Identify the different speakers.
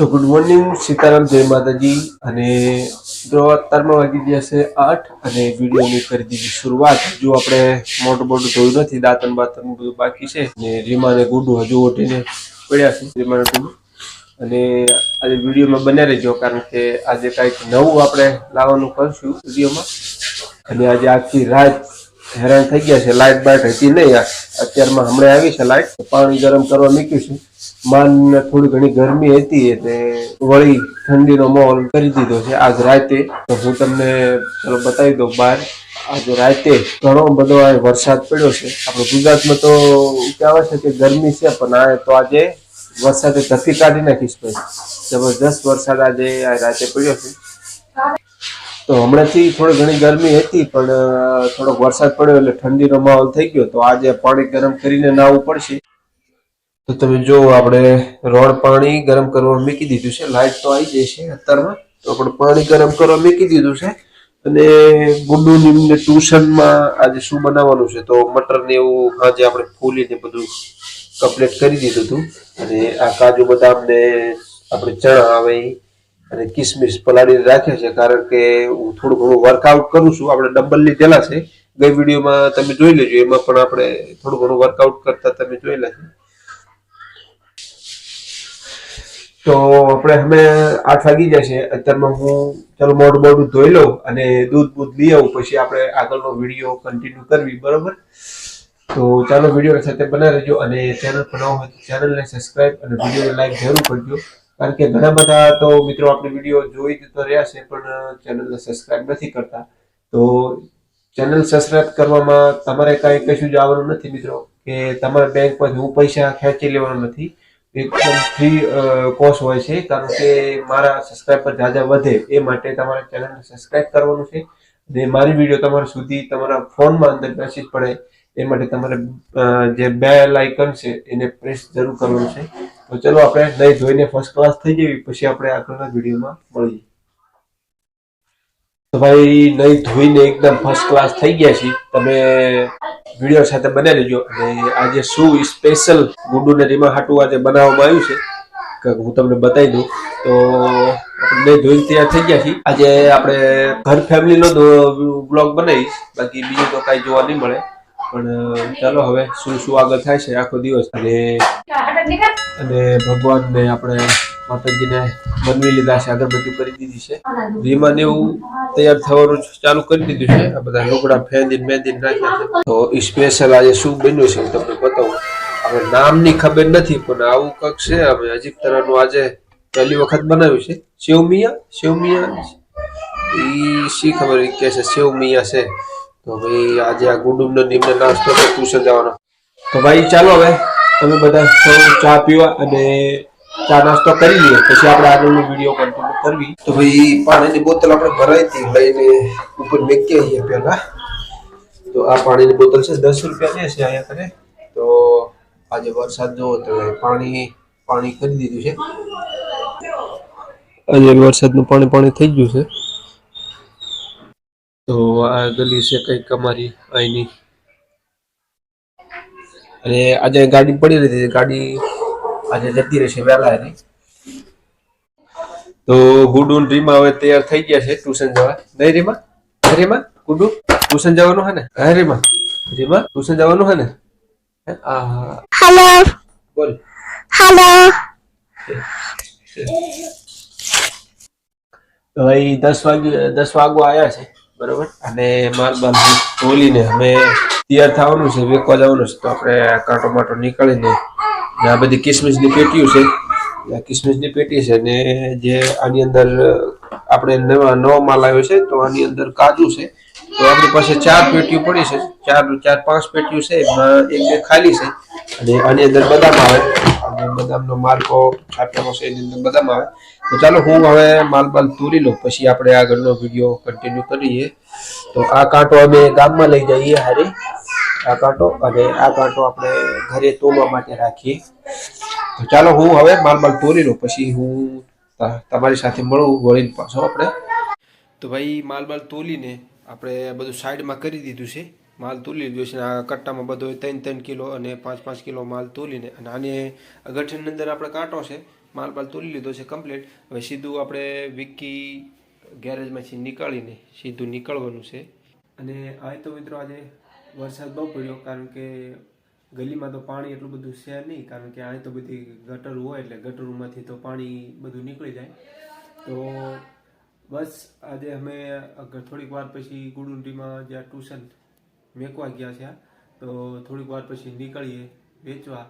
Speaker 1: તો good morning Sitaram જય માતાજી અને જો અત્યારમાં વાગી ગયા છે આઠ અને વિડીયોની કરી દીધી શરૂઆત. હજુ આપણે મોટું મોટું જોયું નથી, દાંતન બાતન બધું બાકી છે. અને રીમાને ગુડું હજુ ઓટીને પડ્યા છે રીમાને ગુડું. અને આજે વિડીયોમાં બન્યા રહેજો, કારણ કે આજે કાંઈક નવું આપણે લાવવાનું કરશું વિડીયોમાં અને આજે આખી રાત હેરાન થઈ ગયા છે લાઇટ બાઇટ હતી નહીં આ અત્યારમાં હમણાં આવી છે લાઇટ પાણી ગરમ કરવા મૂક્યું છે. માન થોડી ઘણી ગરમી હતી એટલે વળી ઠંડીનો માહોલ કરી દીધો છે આજ રાતે. તો હું તમને ચલો બતાવી દઉં બહાર. આજે રાતે ઘણો બધો આ વરસાદ પડ્યો છે. આપણે ગુજરાતમાં તો કહેવાય છે કે ગરમી છે, પણ આ તો આજે વરસાદે ધસી કાઢી નાખીશ ભાઈ જબરદસ્ત વરસાદ આજે આ રાતે પડ્યો છે. તો હમણાંથી થોડી ઘણી ગરમી હતી, પણ થોડોક વરસાદ પડ્યો એટલે ઠંડીનો માહોલ થઈ ગયો. તો આજે પાણી ગરમ કરીને નાવું પડશે. તો તમે જો આપણે રોડ પાણી ગરમ કરવા મૂકી દીધું છે. લાઈટ તો આવી જાય છે અત્યારમાં. તો આપણે પાણી ગરમ કરવા મૂકી દીધું છે. અને ગુડ્ડુ નિમને ટ્યુશનમાં આજે શું બનાવવાનું છે? તો મટર ને એવું આજે આપણે ફૂલીને બધું કમ્પ્લીટ કરી દીધું હતું. અને આ કાજુ બદામ ને આપણે ચણા આવે અને કિસમિસ પલાળીને રાખ્યા છે, કારણ કે હું થોડું ઘણું વર્કઆઉટ કરું છું. આપણે ડબલ લીધેલા છે. ગઈ વિડીયોમાં તમે જોઈ લેજો. એમાં પણ આપણે થોડું ઘણું વર્કઆઉટ કરતા તમે જોયેલા છે. તો આપણે અમે આઠ વાગી જશે અત્યારમાં હું ચાલો મોઢું મોઢું ધોઈ લઉં અને દૂધ બૂધ લઈ આવું. પછી આપણે આગળનો વીડિયો કન્ટિન્યુ કરવી, બરોબર? તો ચાલો વીડિયો સાથે બનાવી રહેજો. અને ચેનલ પર ન હોય તો ચેનલને સબસ્ક્રાઈબ અને વિડીયોને લાઈક જરૂર કરજો. કારણ કે ઘણા બધા તો મિત્રો આપણે વીડિયો જોઈ તો રહ્યા છે, પણ ચેનલને સબસ્ક્રાઇબ નથી કરતા. તો ચેનલ સબસ્ક્રાઇબ કરવામાં તમારે કાંઈ કશું જ આવવાનું નથી મિત્રો, કે તમારા બેંકમાંથી હું પૈસા ખેંચી લેવાનો નથી. એકદમ ફ્રી કોર્સ હોય છે, કારણ કે મારા સબસ્ક્રાઇબર જાજા વધે એ માટે તમારે ચેનલને સબસ્ક્રાઇબ કરવાનું છે. અને મારી વીડિયો તમારા સુધી તમારા ફોનમાં અંદર મેસેજ પડે, એ માટે તમારે જે બે લાઇકન છે એને પ્રેસ જરૂર કરવાનું છે. તો ચલો આપણે નહીં ધોઈને ફર્સ્ટ ક્લાસ થઈ જવી પછી આપણે આગળના વિડીયોમાં મળીએ. તો ભાઈ નહીં ધોઈને એકદમ ફર્સ્ટ ક્લાસ થઈ ગયા છીએ. તમે વીડિયો સાથે બનાવી લેજો અને આજે શું સ્પેશિયલ ગુડુને રીમા હાટું આજે બનાવવામાં આવ્યું છે હું તમને બતાવી દઉં. તો આપણે ધોઈને તૈયાર થઈ ગયા છીએ. આજે આપણે ઘર ફેમિલીનો બ્લોગ બનાવીશ. બાકી બીજું તો કાંઈ જોવા નહીં મળે. પણ ચાલો હવે શું શું આગળ થાય છે આખો દિવસ? અને અને ભગવાનને આપણે માતાજીને બનવી લીધા છે, અગરબત્તી કરી દીધી છે. રીમાને એવું તૈયાર થવાનું ચાલુ કરી દીધું છે, આ બધા લુગડા ફેંદીને મેંદીને નાખ્યા છે. તો સ્પેશિયલ આજે શું બન્યું છે, હું તમને બતાવું. હવે નામની ખબર નથી, પણ આવું કંઈક છે, અમે અજીબ તરહનું આજે પહેલી વખત બનાવ્યું છે. સેવમિયા સેવમિયા એ શી ખબર કે છે સેવમિયા છે. તો ભાઈ આજે આ ગુડુમનો નિમને નાસ્તો ટ્યુશન જવાનો. તો ભાઈ ચાલો હવે તમે બધા સૌ ચા પીવા અને ચા નાસ્તો કરી લઈએ. પછી આપણે આગળનો વીડિયો કન્ટિન્યુ કરવી. તો ભાઈ પાણીની બોતલ આપણે ભરાઈ હતી લઈને ઉપર મેકી આવીએ પહેલા. તો આ પાણીની બોતલ છે દસ રૂપિયા છે અહીંયા કરે તો આજે વરસાદ જોવો તો પાણી પાણી કરી દીધું છે. આજે વરસાદનું પાણી પાણી થઈ ગયું છે. તો આ ગલી છે કંઈક અમારી અહીંની. અને આજે ગાડી પડી રહી હતી ગાડી આજે જતી રહેશે વહેલા એની. તો ગુડુ ને રીમા હવે તૈયાર થઈ ગયા છે ટ્યુશન જવા. નહીં રીમા? રીમા? ગુડુ ટ્યુશન જવાનું હે ને? હે રીમા? રીમા ટ્યુશન જવાનું હે ને?
Speaker 2: હેલો.
Speaker 1: બોલ.
Speaker 2: હેલો
Speaker 1: તો ભાઈ દસ વાગે દસ વાગવા આવ્યા છે. બરોબર? અને માલ બાલ ધોલીને અમે તૈયાર થવાનું છે વેકવા જવાનું છે. તો આપણે કાંટો માટો નીકળીને આ બધી કિસમિસની પેટીઓ છે. કિસમિસની પેટી છે ને જે આની અંદર આપણે નવા નવો માલ આવ્યો છે, તો આની અંદર કાજુ છે. તો આપણી પાસે ચાર પેટીઓ પડી છે. ચાર ચાર પાંચ પેટીઓ છે, એમાં એક બે ખાલી છે. અને આની અંદર બદામ આવે. બદામનો માલકો છાંટેલો છે, એની અંદર બદામ આવે. તો ચાલો હું હવે માલ બાલ તૂરી લઉં, પછી આપણે આગળનો વીડિયો કન્ટિન્યુ કરીએ. તો આ કાંટો અમે ગામમાં લઈ જઈએ હારે. આ કાંટો અને આ કાંટો આપણે ઘરે તોડવા માટે રાખીએ. તો ચાલો હું હવે માલ બાલ તોડી લઉં, પછી હું તમારી સાથે મળું, વળીને પાછો આપણે. તો ભાઈ, માલ બાલ તોલીને આપણે બધું સાઈડમાં કરી દીધું છે. માલ તોલી લીધો છે આ કટ્ટામાં બધો ત્રણ ત્રણ કિલો અને પાંચ પાંચ કિલો માલ તોલીને અને આને ગઠનની અંદર આપણે કાંટો છે, માલ બાલ તોલી લીધો છે કમ્પ્લીટ હવે સીધું આપણે વિકી ગેરેજમાંથી નીકળીને સીધું નીકળવાનું છે. અને આ તો મિત્રો આજે વરસાદ બહુ પડ્યો, કારણ કે ગલીમાં તો પાણી એટલું બધું છે નહીં, કારણ કે આ તો બધી ગટર હોય એટલે ગટરોમાંથી તો પાણી બધું નીકળી જાય. તો બસ આજે અમે થોડીક વાર પછી ગુડુંડીમાં જ્યાં ટ્યુશન મેકવા ગયા છે તો થોડીક વાર પછી નીકળીએ વેચવા.